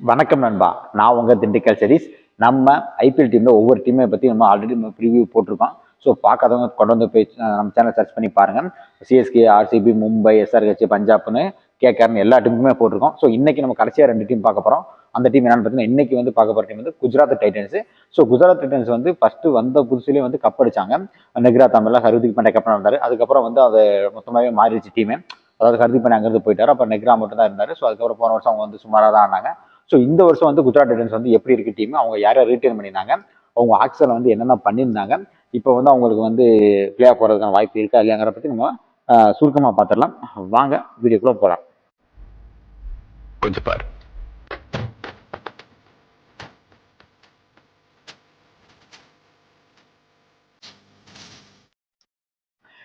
வணக்கம் நண்பா. நான் உங்கள் திண்டுக்கல் சதீஷ் நம்ம ஐபிஎல் டீமில் ஒவ்வொரு டீமை பற்றி நம்ம ஆல்ரெடி நம்ம ப்ரிவியூ போட்டிருக்கோம். ஸோ பார்க்காதவங்க கொண்டு வந்து போய் நம்ம சேனல் சர்ச் பண்ணி பாருங்க. சிஎஸ்கே ஆர்சிபி மும்பை எஸ்ஆர்ஹெச் பஞ்சாப்னு கேகேஆர்னு எல்லா டீமுக்குமே போட்டிருக்கோம். ஸோ இன்னைக்கு நம்ம கடைசியாக ரெண்டு டீம் பார்க்க போகிறோம் அந்த டீம் என்னென்னு பார்த்தீங்கன்னா இன்றைக்கி வந்து பார்க்க போகிற டீம் வந்து Gujarat Titans so Gujarat Titans வந்து ஃபஸ்ட்டு வந்த புதுசுலேயே வந்து கப் அடிச்சாங்க. நெக்ரா தமிழ்ல ஹர்திக் பாண்டியா கேப்டன் இருந்தாரு. அதுக்கப்புறம் வந்து அது மொத்தமாகவே மாறிடுச்சு டீமே அதாவது ஹர்திக் பாண்டியா அங்கேருந்து போயிட்டார். அப்போ நெக்ரா மட்டும் தான் இருந்தார். ஸோ அதுக்கப்புறம் போன வருஷம் அவங்க வந்து சுமாராக தான் ஆனாங்க. ஸோ இந்த வருஷம் வந்து குஜராத் டைட்டன்ஸ் வந்து எப்படி இருக்கு டீம் அவங்க யார் ரீட்டைன் பண்ணியிருந்தாங்க? அவங்க ஆக்சன் வந்து என்னென்ன பண்ணியிருந்தாங்க? இப்போ வந்து அவங்களுக்கு வந்து பிளே ஆஃப் போகிறதுக்கான வாய்ப்பு இருக்கா இல்லையாங்கிற பற்றி நம்ம சுருக்கமாக பார்த்துடலாம். வாங்க வீடியோக்குள்ளே போகலாம் கொஞ்சம் பாரு.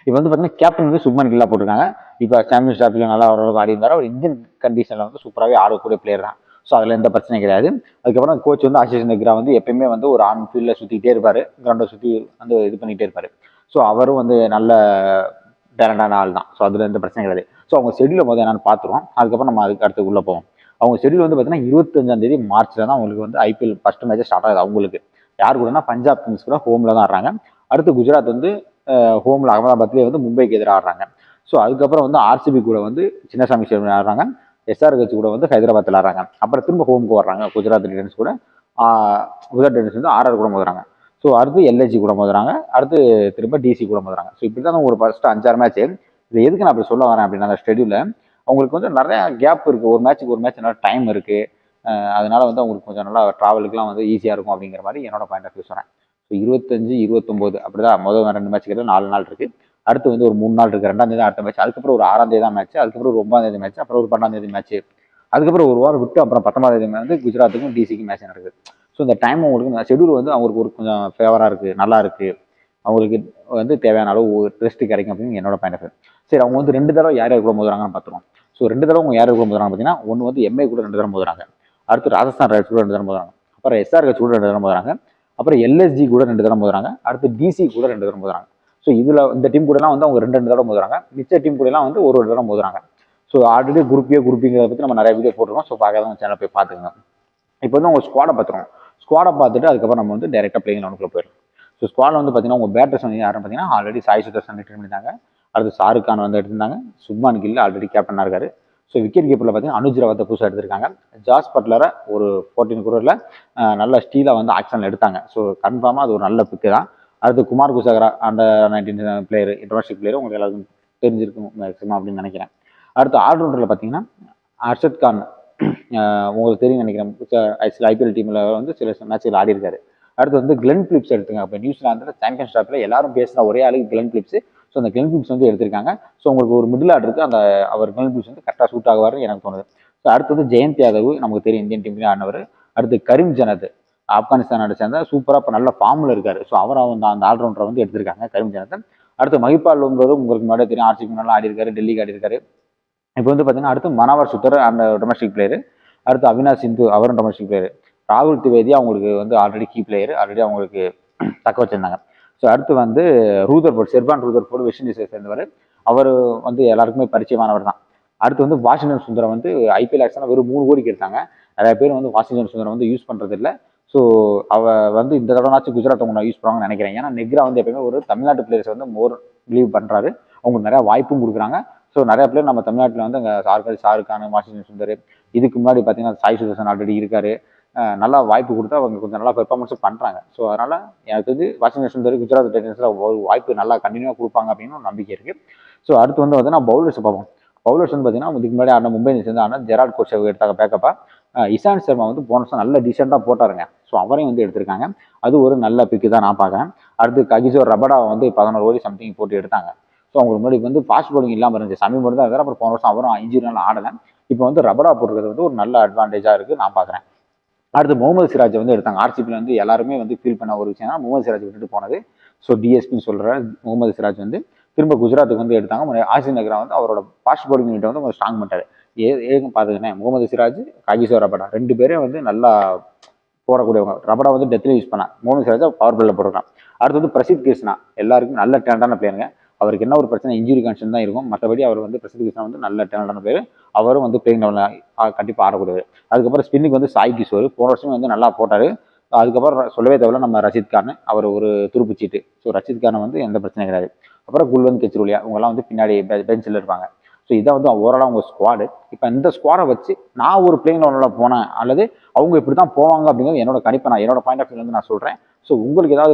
இப்போ வந்து பார்த்தீங்கன்னா கேப்டன் வந்து சுப்மன் கில்லா போட்டிருக்காங்க. இப்போ சாம்பியன்ஸ் ட்ராஃபியில் நல்லா ஓரளவுக்கு ஆடி இருந்தார் அவர் இந்தியன் கண்டிஷனில் வந்து சூப்பராகவே ஆடக்கூடிய பிளேயர் தான். ஸோ அதில் எந்த பிரச்சனையும் கிடையாது. அதுக்கப்புறம் கோச் வந்து ஆசிஷ் நெக்ரா வந்து எப்பயுமே வந்து ஒரு ஆன் ஃபீல்டில் சுற்றிக்கிட்டே இருப்பார். கிரவுண்டை சுற்றி வந்து இது பண்ணிகிட்டே இருப்பார். ஸோ அவரும் வந்து நல்ல டேலண்டான ஆள் தான். ஸோ அதில் எந்த பிரச்சனையும் கிடையாது. ஸோ அவங்க ஷெடியூலை முதல்ல என்னென்னு பார்த்துருவோம். அதுக்கப்புறம் நம்ம அதுக்கு அடுத்து உள்ளே போவோம். அவங்க ஷெடியூல் வந்து பார்த்தீங்கன்னா இருபத்தஞ்சாந்தேதி மார்ச்சில் தான் அவங்களுக்கு வந்து ஐபிஎல் ஃபஸ்ட் மேட்ச் ஸ்டார்ட் ஆகுது அவங்களுக்கு. யார் கூடனா பஞ்சாப் கிங்ஸ் கூட ஹோமில் தான் ஆடுறாங்க. அடுத்து குஜராத் வந்து ஹோமில் அகமதாபாத்லேயே வந்து மும்பைக்கு எதிராக ஆடுறாங்க. ஸோ அதுக்கப்புறம் வந்து ஆர்சிபி கூட வந்து சின்னசாமி ஸ்டேடியம் எஸ்ஆர் கட்சி கூட வந்து ஹைதராபாத்தில் ஆடுறாங்க அப்புறம் திரும்ப ஹோமுக்கு வர்றாங்க. குஜராத் டைட்டன்ஸ் கூட. குஜராத் டைட்டன்ஸ் வந்து ஆர்ஆர் கூட மோதுறாங்க. ஸோ அடுத்து எல்ஐஜி கூட மோதுறாங்க. அடுத்து திரும்ப டிசி கூட மோதுறாங்க. ஸோ இப்படி தான் ஒரு ஃபர்ஸ்ட் அஞ்சாறு மேட்ச் இது எதுக்கு நான் அப்படி சொல்ல வரேன் அப்படின்னா அந்த ஷெடியூலில் அவங்களுக்கு வந்து நிறைய கேப் இருக்குது ஒரு மேட்ச்சுக்கு ஒரு மேட்ச் நல்லா டைம் இருக்குது அதனால வந்து அவங்களுக்கு கொஞ்சம் நல்லா ட்ராவலுக்குலாம் வந்து ஈஸியாக இருக்கும் அப்படிங்கிற மாதிரி என்னோட பாயிண்ட் ஆஃப் வியூ சொன்னேன். ஸோ இருபத்தஞ்சு இருபத்தொம்போது அப்படிதான். மொதல் ரெண்டு மேட்ச்சுக்கு நாலு நாள் இருக்குது அடுத்து வந்து ஒரு மூணு நாள் இருக்குது ரெண்டாம் தேதி அடுத்த மேட்ச் அதுக்கப்புறம் ஒரு ஆறாம் தேதி தான் மேட்ச் அதுக்கப்புறம் ஒரு ஒன்பதாம் தேதி மேட்ச் அப்புறம் ஒரு பன்னெண்டாம் தேதி மேட்ச் அதுக்கப்புறம் ஒரு வாரம் விட்டு அப்புறம் பத்தொன்பதாம் தேதி வந்து குஜராத்துக்கும் டிசிக்கும் மேட்ச் நடக்குது. ஸோ இந்த டைம் அவங்களுக்கு ஷெடியூல் வந்து அவங்களுக்கு ஒரு கொஞ்சம் ஃபேவராக இருக்குது நல்லா இருக்குது அவங்களுக்கு வந்து தேவையான அளவு ரெஸ்ட் கிடைக்கும் அப்படின்னு என்னோட பாயிண்ட் சரி அவங்க வந்து ரெண்டு தடவை யார் யார் கூட மோதுறாங்கன்னு பார்த்துருவோம். ஸோ ரெண்டு தடவை அவங்க யார் யார் கூட மோதுறாங்க பார்த்தீங்கன்னா ஒன்று வந்து எம்ஐ கூட ரெண்டு தடவை மோதுறாங்க. அடுத்து ராஜஸ்தான் ராயல்ஸ் கூட ரெண்டு தடவை மோதுறாங்க. அப்புறம் எஸ்ஆர்ஹெச் கூட ரெண்டு தடவை மோதுறாங்க. அப்புறம் எல்எஸ்ஜி கூட ரெண்டு தடவை மோதுறாங்க. அடுத்து டிசி கூட ரெண்டு தடவை மோதுறாங்க. ஸோ இதில் இந்த டீம் கூடலாம் வந்து அவங்க ரெண்டு ரெண்டு தடவை மோதுறாங்க. மிச்ச டீம் கூடலாம் வந்து ஒரு ஒரு தடவை மோதுறாங்க. ஸோ ஆல்ரெடி குரூப்பியே குரூப்பிங்கிறத பற்றி நம்ம நிறைய வீடியோ போட்டுருக்கோம். ஸோ பார்க்காதவங்க சேனல் போய் பார்த்துக்கோங்க. இப்போ வந்து உங்கள் ஸ்குவாடை பார்த்துருவோம் ஸ்குவாடை பார்த்துட்டு அதுக்கப்புறம் நம்ம வந்து டேரெக்டாக பிளேயிங் ஒன்றுக்குள்ள போயிடும் ஸோ ஸ்குவாடில் வந்து பார்த்தீங்கன்னா உங்கள் பேட்டர்ஸ் வந்து யாருன்னு பார்த்தீங்கன்னா ஆல்ரெடி சாய் சுதர்சன் ரிட்டர்ன் பண்ணியிருந்தாங்க. அடுத்து ஷாருக் கான் வந்து எடுத்திருந்தாங்க. சுப்மான் கில் ஆல்ரெடி கேப்டனாக இருக்காரு. ஸோ விக்கெட் கீப்பரில் பார்த்தீங்கன்னா அனுஜ் ரவத்தை புதுசாக எடுத்திருக்காங்க. ஜாஸ் பட்லரை ஒரு ஃபோர்டீன் குரோரில் நல்ல ஸ்டீலாக வந்து ஆக்ஷனில் எடுத்தாங்க. ஸோ கன்ஃபார்மாக அது ஒரு நல்ல பிக்கு தான். அடுத்து Kumar Kushagra under nineteen player international player உங்களுக்கு எல்லாருக்கும் தெரிஞ்சிருக்கும் மேக்ஸிமம் அப்படின்னு நினைக்கிறேன். அடுத்து ஆல்ரவுண்டரில் பார்த்தீங்கன்னா அர்ஷத் கான் உங்களுக்கு தெரியும் நினைக்கிறேன். ஐபிஎல் டீமில் வந்து சில மேட்சில் ஆடி இருக்காரு. அடுத்து வந்து கிளென் பிலிப்ஸ் எடுத்துங்க. அப்போ நியூசிலாந்தில் சாம்பியன் ஷாப்பில் எல்லாரும் பேசுகிற ஒரே ஆளுக்கு கிளென் பிலிப்ஸ் ஸோ அந்த கிளென் பிலிப்ஸ் வந்து எடுத்திருக்காங்க. ஸோ உங்களுக்கு ஒரு மிடில் ஆர்டருக்கு அந்த அவர் கிளென் பிலிப்ஸ் வந்து கரெக்டாக சூட் ஆகுவார்னு எனக்கு தோணுது. ஸோ அடுத்தது ஜெயந்த் யாதவ் நமக்கு தெரியும் இந்தியன் டீம்லேயும் ஆடினவர். அடுத்து கரீம் ஜனத் ஆப்கானிஸ்தானோட சேர்ந்த சூப்பராக இப்போ நல்ல ஃபார்மில் இருக்கார். ஸோ அவர் அந்த அந்த ஆல்ரவுண்டரை வந்து எடுத்திருக்காங்க. கரீம் ஜனத்தன் அடுத்து மகிபால்ங்கிறது உங்களுக்கு முன்னாடியே தெரியும். ஆர்சிக்கு நல்லா ஆடி இருக்காரு டெல்லிக்கு ஆடி இருக்காரு இப்போ வந்து பார்த்தீங்கன்னா அடுத்து மனவர் சுத்தர் அந்த டொமஸ்டிக் பிளேயர் அடுத்து அவினாஷ் சிந்து அவரும் டொமஸ்டிக் பிளேயர் ராகுல் திவேதி அவங்களுக்கு வந்து ஆல்ரெடி கீ பிளேயர் ஆல்ரெடி அவங்களுக்கு தக்க வச்சுருந்தாங்க. ஸோ அடுத்து வந்து Rutherford Sherfane Rutherford West இண்டீஸை சேர்ந்தவர். அவர் வந்து எல்லாருக்குமே பரிச்சயமானவர் தான். அடுத்து வந்து வாஷிங்டன் சுந்தரம் வந்து ஐபிஎல் ஆக்ஷனாக வெறும் மூணு கோடிக்கு எடுத்தாங்க. நிறைய பேர் வந்து வாஷிங்டன் சுந்தரம் வந்து யூஸ் பண்ணுறது இல்லை ஸோ அவ வந்து இந்த தடவைனாச்சும் குஜராத் அவங்க யூஸ் பண்ணுவாங்கன்னு நினைக்கிறேன். ஏன்னா நெக்ரா வந்து எப்பயுமே ஒரு தமிழ்நாட்டு பிளேயர்ஸ் வந்து மோர் பிலீவ் பண்ணுறாரு அவங்களுக்கு நிறைய வாய்ப்பும் கொடுக்குறாங்க. ஸோ நிறைய பிளேயர் நம்ம தமிழ்நாட்டில் வந்து அங்கே சார்கர் ஷாருக் கான் வாஷிங்டன் சுந்தர் இதுக்கு முன்னாடி பார்த்தீங்கன்னா சாய் சுதர்சன் ஆல்ரெடி இருக்காரு. நல்லா வாய்ப்பு கொடுத்தா அவங்க கொஞ்சம் நல்லா பெர்ஃபார்மன்ஸும் பண்ணுறாங்க ஸோ அதனால் எனக்கு வந்து வாஷிங்டன் சுந்தர் குஜராத் டைட்டன்ஸில் ஒரு வாய்ப்பு நல்லா கண்டினியூவாக கொடுப்பாங்க அப்படின்னு ஒரு நம்பிக்கை இருக்குது ஸோ அடுத்து வந்து பார்த்தீங்கன்னா பவுலர்ஸ் பார்ப்போம். பவுலர்ஸ் வந்து பார்த்தீங்கன்னா இதுக்கு முன்னாடி ஆன மும்பை இந்தியன்ஸ் ஆனால் ஜெராட் கோச் எடுத்தாங்க பேக்கப்பாக இசான் சர்மா வந்து போன வருஷம் நல்ல டீசெண்டாக போட்டாருங்க. ஸோ அவரையும் வந்து எடுத்திருக்காங்க. அது ஒரு நல்ல பிக்கு தான் நான் பார்க்குறேன். அடுத்து ககிசோர் ரபடாவை வந்து பதினோரு ஓடி சம்திங் போட்டு எடுத்தாங்க. ஸோ அவங்களுக்கு முன்னாடி வந்து ஃபாஸ்ட் போலிங் இல்லாமல் இருந்துச்சு. சமீபம் தான் இருக்காரு. அப்புறம் போன வருஷம் அவரும் இன்ஜுரினால ஆடலை. இப்போ வந்து ரபடா போட்டுருக்கிறது வந்து ஒரு நல்ல அட்வான்டேஜாக இருக்குது நான் பார்க்குறேன். அடுத்து முகமது சிராஜை வந்து எடுத்தாங்க. ஆர்சிபியில் வந்து எல்லாருமே வந்து ஃபீல் பண்ண ஒரு விஷயம் முகமது சிராஜ் விட்டுட்டு போனது. ஸோ டிஎஸ்பின்னு சொல்கிற முகமது சிராஜ் வந்து திரும்ப குஜராத்துக்கு வந்து எடுத்தாங்க. முன்னாடி நகரா வந்து அவரோட ஃபாஸ்ட் போலிங் யூனிட்டை வந்து கொஞ்சம் ஸ்ட்ராங் பண்ணிட்டாரு. ஏ ஏன்னு பார்த்துக்கினேன் முகமது சிராஜ் காகிசோ ரபடா ரெண்டு பேரும் வந்து நல்லா போடக்கூடியவங்க. ரபடா வந்து டெத்தில் யூஸ் பண்ணா. முகமது சிராஜா பவர் பில்லில் போடுறான் அடுத்து வந்து பிரசித் கிருஷ்ணா. எல்லாருக்கும் நல்ல டேலண்டான பிளேயருங்க அவருக்கு என்ன ஒரு பிரச்சனை இன்ஜுரி கன்ஷன் தான் இருக்கும். மற்றபடி அவர் வந்து பிரசித் கிருஷ்ணா வந்து நல்ல டேலண்டான பேர் அவரும் வந்து பிளேயிங் லெவலில் கண்டிப்பாக ஆடக்கூடியவர். அதுக்கப்புறம் ஸ்பின்னுக்கு வந்து சாய் கிஷோர். போன வருஷமே வந்து நல்லா போட்டார். அதுக்கப்புறம் சொல்லவே தேவையில்ல நம்ம ரஷித் கான். அவர் ஒரு துருப்பு சீட்டு ஸோ ரஷித் கான் வந்து எந்த பிரச்சனையும் கிடையாது. அப்புறம் குல்வந்த் கெச்ரூலியா இவங்கெல்லாம் வந்து பின்னாடி பெஞ்சில் இருப்பாங்க. ஸோ இதான் வந்து ஓவராலாக அவங்க ஸ்குவாடு இப்போ இந்த ஸ்குவாடை வச்சு நான் ஒரு பிளேயிங் லெவலில் போனேன் அல்லது அவங்க இப்படி தான் போவாங்க அப்படிங்கிறது என்னோட கணிப்பை நான் என்னோட பாயிண்ட் ஆஃப் வியூலேருந்து நான் சொல்கிறேன் ஸோ உங்களுக்கு ஏதாவது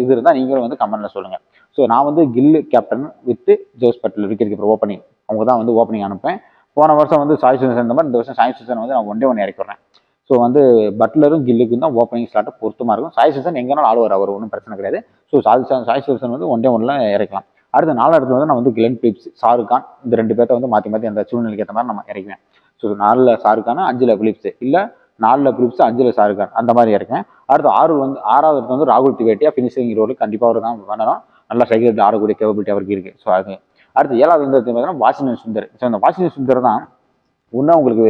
இது இருந்தால் நீங்களும் வந்து கமெண்ட்டில் சொல்லுங்கள் ஸோ நான் வந்து Gill captain with Jos Buttler wicketkeeper opening அவங்க தான் வந்து ஓப்பனிங் அனுப்பேன் போன வருஷம் வந்து சாய் சுசன் இந்த மாதிரி இந்த வருஷம் சாய் சுசன் வந்து நான் ஒன்றே ஒன்று இறக்கிறேன் ஸோ வந்து பட்லரும் கில்லுக்கும் தான் ஓப்பனிங் ஸ்லாட்டு பொருத்தமாக இருக்கும். சாய் சுசன் எங்கேனாலும் ஆடுவார் அவர் ஒன்றும் பிரச்சனை கிடையாது. ஸோ சாய் சுதன் சாய் சுசன் வந்து ஒன்றே ஒன்றில் இறக்கலாம். அடுத்த நாலாவது இடத்துல வந்து நான் வந்து கிளன் பிலிப்ஸ் ஷாருக்கான் இந்த ரெண்டு பேர்த்த வந்து மாற்றி மாற்றி அந்த சூழ்நிலைக்கு ஏற்ற மாதிரி நம்ம இறக்குவேன். ஸோ நாலில் ஷாருக்கான அஞ்சில் பிலிப்ஸ் இல்லை நாலில் பிலிப்ஸ் அஞ்சில் ஷாருக்கான் அந்த மாதிரி இறக்குவேன். அடுத்து ஆறு வந்து ஆறாவது இடத்துல வந்து ராகுல் திவேட்டியா ஃபினிஷிங் ரோடு கண்டிப்பாக அவர் தான் பண்ணணும். நல்லா சைக்கிள் ஆடக்கூடிய கேபபிலிட்டி அவருக்கு இருக்குது ஸோ அது. அடுத்து ஏழாவது வந்து பார்த்தீங்கன்னா வாஷிங்டன் சுந்தர் ஸோ அந்த வாஷிங்டன் சுந்தர் தான் ஒன்று உங்களுக்கு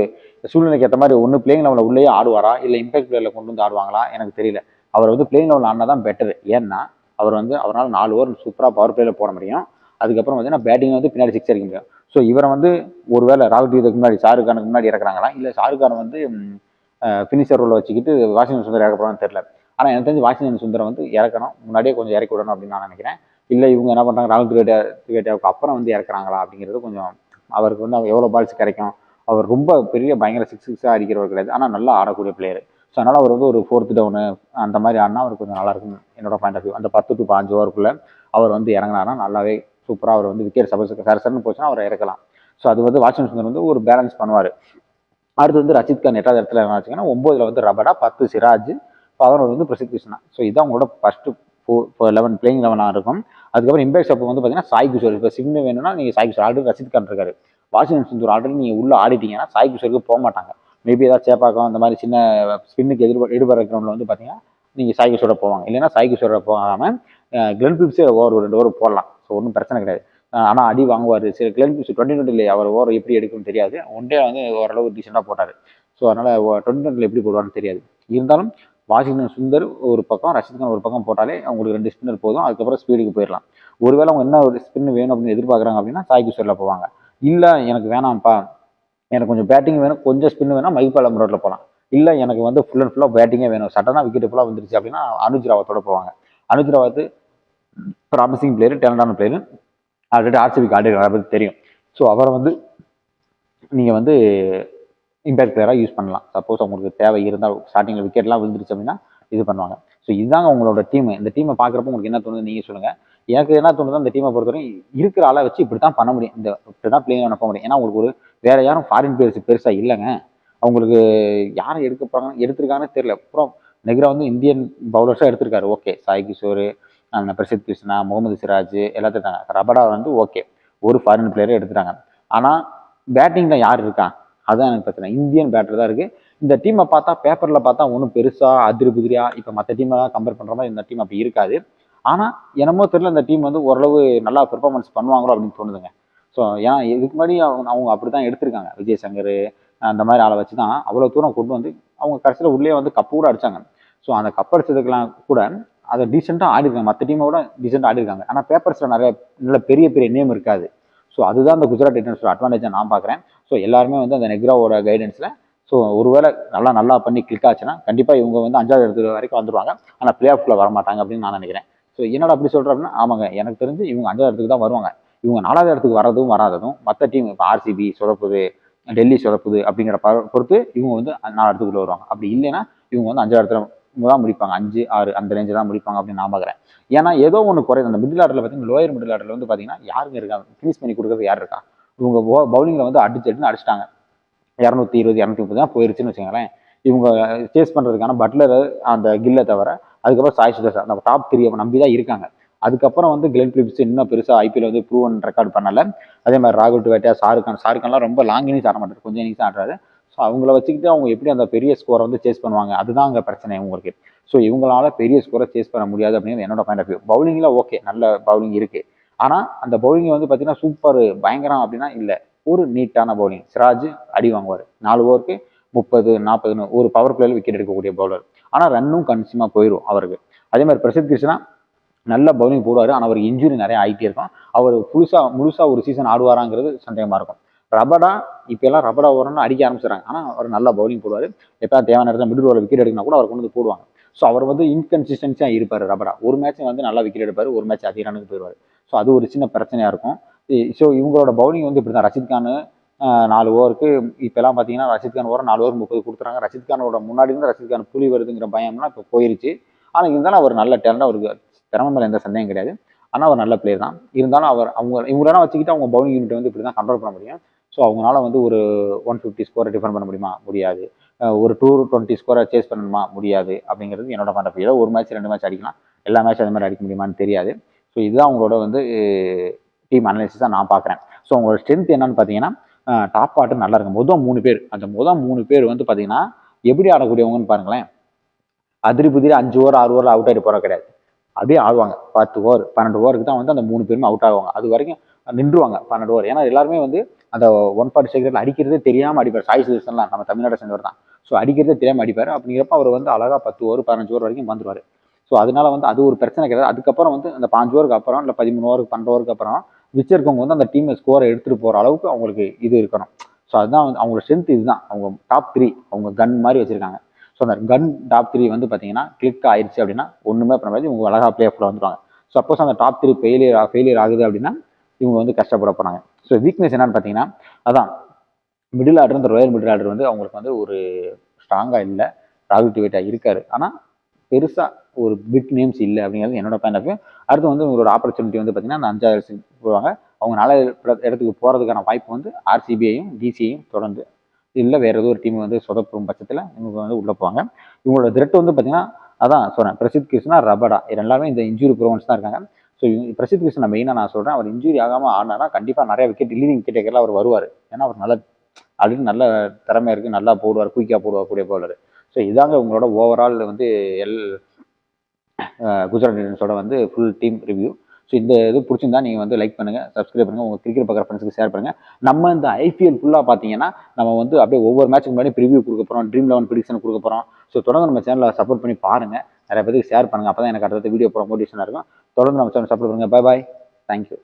சூழ்நிலைக்கு ஏற்ற மாதிரி ஒன்று பிளேயிங் லெவலில் உள்ளேயே ஆடுவாரா? இல்லை இம்பாக்ட் பிளேயரில் கொண்டு வந்து ஆடுவாங்களா? எனக்கு தெரியல. அவர் வந்து பிளேயிங் லெவலில் ஆடினா தான் பெட்டர் ஏன்னா அவர் வந்து அவரால் நாலு ஓவர் சூப்பராக பவர் பிளேயில் போட முடியும். அதுக்கப்புறம் பார்த்தீங்கன்னா பேட்டிங் வந்து பின்னாடி சிக்ஸ் அடிக்க முடியும். ஸோ இவரை வந்து ஒருவேளை ராகுல் டிவிக்கு முன்னாடி ஷாருக்கானுக்கு முன்னாடி இறக்குறாங்களா? இல்லை ஷாருக்கான் வந்து ஃபினிஷர் ரோலில் வச்சுக்கிட்டு வாஷிங்டன் சுந்தர் இறக்க போகிறான்னு தெரியல. ஆனால் எனக்கு தெரிஞ்சு வாஷிங்டன் சுந்தரம் வந்து இறக்கணும். முன்னாடியே கொஞ்சம் இறக்கி விடணும் அப்படின்னு நான் நினைக்கிறேன். இல்லை இவங்க என்ன பண்ணுறாங்க ராகுல் திவேட்டியா திவேட்டியாவுக்கு அப்புறம் வந்து இறக்குறாங்களா அப்படிங்கிறது கொஞ்சம் அவருக்கு வந்து அவர் எவ்வளோ பால்ஸ் கிடைக்கும்? அவர் ரொம்ப பெரிய பயங்கர சிக்ஸ் சிக்ஸாக அடிக்கிறவர் கிடையாது. ஆனால் நல்லா ஆடக்கூடிய பிளேயர் ஸோ அதனால் அவர் வந்து ஒரு ஃபோர்த்து டவுனு அந்த மாதிரி ஆடினா அவர் கொஞ்சம் நல்லா இருக்கும் என்னோட பாயிண்ட் ஆஃப் வியூ அந்த பத்து டு பாஞ்சு ஓவருக்குள்ளே அவர் வந்து இறங்கினாருன்னா நல்லாவே சூப்பராக அவர் வந்து விக்கெட் சப்போஸ் சரசரன்னு போச்சுன்னா அவர் இறக்கலாம். ஸோ அது வந்து வாஷிங் சுந்தர் வந்து ஒரு பேலன்ஸ் பண்ணுவார். அடுத்து வந்து ரஜித் கான் எட்டாவது இடத்துல என்ன வச்சுக்கோங்கன்னா வந்து ரபடா பத்து சிராஜ் பதினோரு வந்து பிரசித் கிருஷ்ணா. ஸோ இதான் உங்களோட ஃபஸ்ட்டு ஃபோர் லெவன் பிளேயிங் லெவனாக இருக்கும். அதுக்கப்புறம் இம்பேக்ட் அப்போ வந்து பார்த்தீங்கன்னா சாய் கிஷோர். இப்போ சிம்னு வேணும்னா நீங்கள் சாய் கிஷோர். ஆல்ரெடி ரசித் கான் இருக்காரு. வாஷிங்டன் சுந்தர் ஆல்ரெடி நீங்கள் உள்ளே ஆடிட்டீங்கன்னா சாய் கிஷோருக்கு போக மாட்டாங்க. மேபி ஏதாவது சேப்பாக்கம் அந்த மாதிரி சின்ன ஸ்பின்னுக்கு எதிர்பார்க்க எடுபடுற கிரௌண்டில் வந்து பார்த்தீங்கன்னா நீங்கள் சாய்க்கு சுட போவாங்க. இல்லைன்னா சாய்க்கு சுட போகாமல் கிளென் பிப்ஸே ஓவர் ஒரு ரெண்டு ஓவர் போடலாம். ஸோ ஒன்றும் பிரச்சனை கிடையாது. ஆனால் அடி வாங்குவார். சரி கிளென் பிப்ஸ் டுவெண்ட்டி டுவெண்ட்டியில் அவர் ஓவர் எப்படி எடுக்கும்னு தெரியாது. ஒன் டே வந்து ஓரளவு டீசெண்டாக போட்டார். ஸோ அதனால் டுவெண்ட்டி டுவெண்ட்டியில் எப்படி போடுவார்னு தெரியாது. இருந்தாலும் வாஷிங்டன் சுந்தர் ஒரு பக்கம் ரஷித் கான் ஒரு பக்கம் போட்டாலே அவங்களுக்கு ரெண்டு ஸ்பின்னர் போதும். அதுக்கப்புறம் ஸ்பீடுக்கு போயிடலாம் ஒருவேளை அவங்க என்ன ஒரு ஸ்பின் வேணும் அப்படின்னு எதிர்பார்க்குறாங்க அப்படின்னா சாய்க்கு கிஷோரில் போவாங்க. இல்லை எனக்கு வேணாம்ப்பா. எனக்கு கொஞ்சம் பேட்டிங் வேணும் கொஞ்சம் ஸ்பின் வேணும் மைப்பாலம் ரோட்டில் போகலாம் இல்லை எனக்கு வந்து ஃபுல் அண்ட் ஃபுல்லாக பேட்டிங்கே வேணும். சட்டனாக விக்கெட் ஃபுல்லாக வந்துருச்சு அப்படின்னா அனுஜ் ராவத்தோட போவாங்க. அனுஜ் ராவத் ப்ராமிசிங் பிளேயர் டேலண்டான பிளேயர் ஆல்ரெடி ஆர்சிபிக்கு ஆடி அதை பற்றி தெரியும். ஸோ அவரை வந்து நீங்கள் வந்து இம்பேக்ட் பிளேயராக யூஸ் பண்ணலாம். சப்போஸ் அவங்களுக்கு தேவை இருந்தால் ஸ்டார்டிங்கில் விக்கெட்லாம் விழுந்துருச்சு அப்படின்னா இது பண்ணுவாங்க. ஸோ இதுதாங்க உங்களோட டீம் இந்த டீமை பார்க்குறப்ப உங்களுக்கு என்ன தோணுது நீங்கள் சொல்லுங்கள் எனக்கு என்ன தோணுதோ அந்த டீமை பொறுத்தவரைக்கும் இருக்கிற ஆளை வச்சு இப்படி தான் பண்ண முடியும். இந்த இப்படி தான் பிளேயர் அனுப்ப முடியும். ஏன்னா உங்களுக்கு ஒரு வேற யாரும் ஃபாரின் பிளேயர்ஸ் பெருசாக இல்லைங்க. அவங்களுக்கு யாரை எடுக்க போகிறாங்க எடுத்திருக்காங்கன்னு தெரியல. அப்புறம் நெக்ரா வந்து இந்தியன் பவுலர்ஸாக எடுத்திருக்காரு. ஓகே. சாய் கிஷோர் அந்த பிரசித் கிருஷ்ணா முகமது சிராஜ் எல்லாத்தையும் இருக்காங்க ரபடா வந்து ஓகே. ஒரு ஃபாரின் பிளேயரை எடுத்துட்டாங்க ஆனால் பேட்டிங்கில் யார் இருக்கா? அதுதான் எனக்கு பிரச்சனை. இந்தியன் பேட்டர் தான் இருக்குது இந்த டீமை பார்த்தா பேப்பரில் பார்த்தா ஒன்றும் பெருசாக அதிரி புதிரியாக இப்போ மற்ற டீமை கம்பேர் பண்ணுற மாதிரி இந்த டீம் அப்படி இருக்காது. ஆனால் என்னமோ தெரியல இந்த டீம் வந்து ஓரளவு நல்லா பெர்ஃபார்மன்ஸ் பண்ணுவாங்களோ அப்படின்னு தோணுதுங்க. ஸோ ஏன்னா இதுக்கு முன்னாடி அவங்க அவங்க அப்படி தான் எடுத்திருக்காங்க. விஜய் சங்கர் அந்த மாதிரி ஆளை வச்சு தான் அவ்வளோ தூரம் கொண்டு வந்து அவங்க கடைசியில் உள்ளே வந்து கப்பு கூட அடித்தாங்க ஸோ அந்த கப் அடிச்சதுக்கெல்லாம் கூட அதை டீசெண்டாக ஆடிருக்காங்க. மற்ற டீமை விட டீசெண்டாக ஆடிருக்காங்க. ஆனால் பேப்பர்ஸில் நிறைய நல்ல பெரிய பெரிய நேம் இருக்காது. ஸோ அதுதான் இந்த குஜராத் டைட்டன்ஸோட அட்வான்டேஜாக நான் பார்க்குறேன். ஸோ எல்லாருமே வந்து அந்த நெக்ராவோட கைடன்ஸில் ஸோ ஒருவேளை நல்லா நல்லா பண்ணி கிளிக் ஆச்சுன்னா கண்டிப்பாக இவங்க வந்து அஞ்சாவது இடத்துல வரைக்கும் வந்துடுவாங்க ஆனால் பிளே ஆஃப்ல வர மாட்டாங்க அப்படின்னு நான் நினைக்கிறேன். ஸோ என்னடா அப்படி சொல்கிறேன் அப்படின்னா ஆமாங்க எனக்கு தெரிஞ்சு இவங்க அஞ்சாவது இடத்துக்கு தான் வருவாங்க. இவங்க நாலாவது இடத்துக்கு வரதும் வராததும் மற்ற டீம் இப்போ ஆர்சிபி சொதப்புது டெல்லி சொதப்புது அப்படிங்கிற ப- பொறுத்து இவங்க வந்து நாலு இடத்துக்குள்ளே வருவாங்க. அப்படி இல்லைன்னா இவங்க வந்து அஞ்சாவது இடத்துல தான் முடிப்பாங்க. அஞ்சு ஆறு அந்த ரேஞ்சு தான் முடிப்பாங்க அப்படின்னு நான் பார்க்குறேன் ஏன்னா ஏதோ ஒன்று குறையுது. அந்த மிடில் ஆர்டரில் பார்த்தீங்கன்னா லோயர் மிடில் ஆர்டரில் வந்து பார்த்தீங்கன்னா யாருங்க இருக்காங்க? ஃபினிஷ் பண்ணி கொடுக்குறது யார் இருக்கா? இவங்க பவுலிங்கில் வந்து அடிச்சு அடிச்சு அடிச்சிட்டாங்க. இரநூத்தி இருபது இரநூத்தி முப்பது தான் போயிருச்சுன்னு வச்சுக்கோங்களேன். இவங்க சேஸ் பண்ணுறதுக்கான பட்லர் அந்த கில்லை தவிர அதுக்கப்புறம் சாய் சுதர்ஷா அந்த டாப் த்ரீ நம்பி தான் இருக்காங்க. அதுக்கப்புறம் வந்து கிளென் பிலிப்ஸ் இன்னும் பெருசாக ஐபிஎல் வந்து ப்ரூவன் ரெக்கார்ட் பண்ணலை. அதே மாதிரி ராகுல் டுவேட்டா ஷாருக்கான் கான் ரொம்ப லாங் இன்னிங்ஸ் ஆட மாட்டார் கொஞ்சம் இன்னிங்ஸ் ஆடுறாரு. ஸோ அவங்கள வச்சுக்கிட்டு அவங்க எப்படி அந்த பெரிய ஸ்கோரை வந்து சேஸ் பண்ணுவாங்க அதுதான் அங்கே பிரச்சனை உங்களுக்கு ஸோ இவங்களால பெரிய ஸ்கோரை சேஸ் பண்ண முடியாது அப்படிங்கிறது என்னோட பாயிண்ட் ஆஃப் வியூ பவுலிங்கில் ஓகே நல்ல பவுலிங் இருக்குது ஆனால் அந்த பவுலிங்கை வந்து பார்த்தீங்கன்னா சூப்பர் பயங்கரம் அப்படின்னா இல்லை. ஒரு நீட்டான பவுலிங் சிராஜ் அடி வாங்குவார். நாலு ஓவருக்கு முப்பது நாற்பதுன்னு ஒரு பவர் பிளேயில் விக்கெட் எடுக்கக்கூடிய பவுலர் ஆனால் ரன்னும் கன்சியூமாக போயிடும் அவருக்கு. அதே மாதிரி பிரசித் கிருஷ்ணா நல்ல பவுலிங் போடுவார். ஆனால் அவருக்கு இன்ஜுரி நிறைய ஆகிட்டே இருக்கும். அவர் புதுசாக முழுசாக ஒரு சீசன் ஆடுவாராங்கிறது சந்தேகமாக இருக்கும். ரபடா இப்போ எல்லாம் ரபடா ஓரம்னு அடிக்க ஆரம்பிச்சிடறாங்க. ஆனால் அவர் நல்லா பவுலிங் போடுவார். எப்போ தேவையான இடத்துல மிடில் ஓவர் விக்கெட் எடுக்கணும் கூட அவர் கொண்டு வந்து போடுவாங்க. ஸோ அவர் வந்து இன்கன்சிஸ்டன்சியாக இருப்பார் ரபடா. ஒரு மேட்ச் வந்து நல்லா விக்கெட் எடுப்பார். ஒரு மேட்ச் அதிக ரனுக்கு போயிடுவார். ஸோ அது ஒரு சின்ன பிரச்சனையாக இருக்கும். ஸோ இவங்களோட பவுலிங் வந்து இப்படி தான் ரஷித் கான் நாலு ஓவருக்கு இப்போலாம் பார்த்தீங்கன்னா ரஷித் கான் நாலு ஓவர் முப்பது கொடுத்துறாங்க. ரஷித் கானோட முன்னாடி இருந்து ரஷித் கான் புலி வருதுங்கிற பயம்லாம் இப்போ போயிருச்சு. ஆனால் இருந்தாலும் அவர் நல்ல டேலண்டாக அவருக்கு திறமை மேலே எந்த சந்தேகம் கிடையாது. ஆனால் அவர் நல்ல பிளேயர் தான். இருந்தாலும் அவர் அவங்க இவங்களெல்லாம் வச்சுக்கிட்டு அவங்க பவுலிங் யூனிட் வந்து இப்படி தான் கண்ட்ரோல் பண்ண முடியும். ஸோ அவங்களால வந்து ஒரு ஒன் ஃபிஃப்டி ஸ்கோரை டிஃபெண்ட் பண்ண முடியுமா? முடியாது. ஒரு டூ டுவெண்ட்டி ஸ்கோரை சேஸ் பண்ணணுமா? முடியாது. அப்படிங்கிறது என்னோட பண்ண ஏதோ ஒரு மேட்ச் ரெண்டு மேட்ச் அடிக்கலாம். எல்லா மேட்ச் அது மாதிரி அடிக்க முடியுமான்னு தெரியாது. ஸோ இதுதான் அவங்களோட வந்து டீம் அனாலிசிஸாக நான் பார்க்குறேன் ஸோ அவங்களோட ஸ்ட்ரென்த் என்னன்னு பார்த்தீங்கன்னா டாப் ஆர்டர் நல்லா இருக்கும். மொதல் மூணு பேர். அந்த மொதல் மூணு பேர் வந்து பார்த்தீங்கன்னா எப்படி ஆடக்கூடியவங்கன்னு பாருங்களேன். அதிரி புதிரி அஞ்சு ஓவர் ஆறு ஓவரில் அவுட் ஆகிட்டு போகிற கிடையாது. அப்படியே ஆடுவாங்க. பத்து ஓவர் பன்னெண்டு ஓவருக்கு தான் வந்து அந்த மூணு பேருமே அவுட் ஆகுவாங்க. அது வரைக்கும் நின்றுவாங்க பன்னெண்டு ஓவர் ஏன்னா எல்லாருமே வந்து அந்த ஒன் ஃபார்ட்டி செகண்டில் அடிக்கிறதே தெரியாமல் அடிப்பார். சாய் சுதர்சன்லாம் நம்ம தமிழ்நாட்டை சேர்ந்தவர் தான். ஸோ அடிக்கிறதே தெரியாமல் அடிப்பார். அப்படிங்கிறப்ப அவர் வந்து அழகாக பத்து ஓவர் பதினஞ்சு ஓவர் வரைக்கும் வந்துருவார். ஸோ அதனால வந்து அது ஒரு பிரச்சனை கிடையாது. அதுக்கப்புறம் வந்து அந்த பாஞ்சு ஓவருக்கு அப்புறம் இல்லை பதிமூணு ஓவருக்கு பன்னெண்டு ஓவருக்கு அப்புறம் வச்சிருக்கவங்க வந்து அந்த டீமை ஸ்கோரை எடுத்துகிட்டு போகிற அளவுக்கு அவங்களுக்கு இது இருக்கணும். ஸோ அதுதான் வந்து அவங்களோட ஸ்ட்ரென்த் இதுதான். அவங்க டாப் த்ரீ அவங்க கன் மாதிரி வச்சுருக்காங்க. ஸோ அந்த கன் டாப் த்ரீ வந்து பார்த்தீங்கன்னா கிளிக் ஆயிடுச்சு அப்படின்னா ஒன்றுமே பண்ண முடியாது. இவங்க அழகாக பிளே ஆஃபில் வந்துடுவாங்க சப்போஸ் அந்த டாப் த்ரீ ஃபெயிலியர் ஃபெயிலியர் ஆகுது அப்படின்னா இவங்க வந்து கஷ்டப்பட போகிறாங்க ஸோ வீக்னஸ் என்னன்னு பார்த்தீங்கன்னா அதான் மிடில் ஆர்டர் இந்த ரோயல் மிடில் ஆர்டர் வந்து அவங்களுக்கு வந்து ஒரு ஸ்ட்ராங்காக இல்லை ராகுல் டிவேட்டாக இருக்காரு. ஆனால் பெருசாக ஒரு பிக் நேம்ஸ் இல்லை அப்படிங்கிறது என்னோட பாயிண்ட் ஆஃப் வியூ அடுத்து வந்து உங்களோட ஆப்பர்ச்சுனிட்டி வந்து பார்த்தீங்கன்னா அந்த அஞ்சாவது போவாங்க. அவங்க நல்ல இடத்துக்கு போகிறதுக்கான வாய்ப்பு வந்து ஆர்சிபிஐயும் டிசியையும் தொடர்ந்து. இல்லை வேறு ஏதோ ஒரு டீம் வந்து சொதப்பும் பட்சத்தில் இவங்க வந்து உள்ளே போவாங்க. இவங்களோட த்ரெட் வந்து பார்த்தீங்கன்னா அதான் சொல்கிறேன் பிரசித் கிருஷ்ணா ரபடா இது எல்லாமே இந்த இன்ஜுரி ப்ரோவன்ஸ் தான் இருக்காங்க. ஸோ பிரசித் கிருஷ்ணா மெயினாக நான் சொல்கிறேன் அவர் இன்ஜுரி ஆகாமல் ஆடினாரா கண்டிப்பாக நிறைய விக்கெட் லீடிங் விக்கெட் அவர் வருவார். ஏன்னா அவர் நல்ல ஆல்ரெடி நல்ல திறமை இருக்குது நல்லா போடுவார் குயிக்காக போடுவார் கூடிய போலர் ஸோ இதாங்க உங்களோட ஓவரால் வந்து எல் குஜராத் டைட்டன்ஸோட வந்து ஃபுல் டீம் ரிவ்யூ ஸோ இந்த இது பிடிச்சிருந்தா நீங்கள் வந்து லைக் பண்ணுங்கள் சப்ஸ்கிரைப் பண்ணுங்கள் உங்கள் கிரிக்கெட் பார்க்குற ஃப்ரெண்ட்ஸுக்கு ஷேர் பண்ணுங்கள் நம்ம இந்த ஐபிஎல் ஃபுல்லாக பார்த்தீங்கன்னா நம்ம வந்து அப்படியே ஒவ்வொரு மேட்ச்சுக்கு முன்னாடி ரிவ்யூ கொடுக்க போகிறோம் ட்ரீம் லெவன் ப்ரிடிக்ஷன் கொடுக்க போகிறோம் ஸோ தொடர்ந்து நம்ம சேனலை சப்போர்ட் பண்ணி பாருங்கள் நிறைய பேருக்கு ஷேர் பண்ணுங்கள் அப்போ தான் எனக்கு அடுத்த வீடியோ போகிற மோட்டிவேஷனாக இருக்கும். தொடர்ந்து நம்ம சேனல் சப்போர்ட் பண்ணுங்கள் பாய் பாய் தேங்க்யூ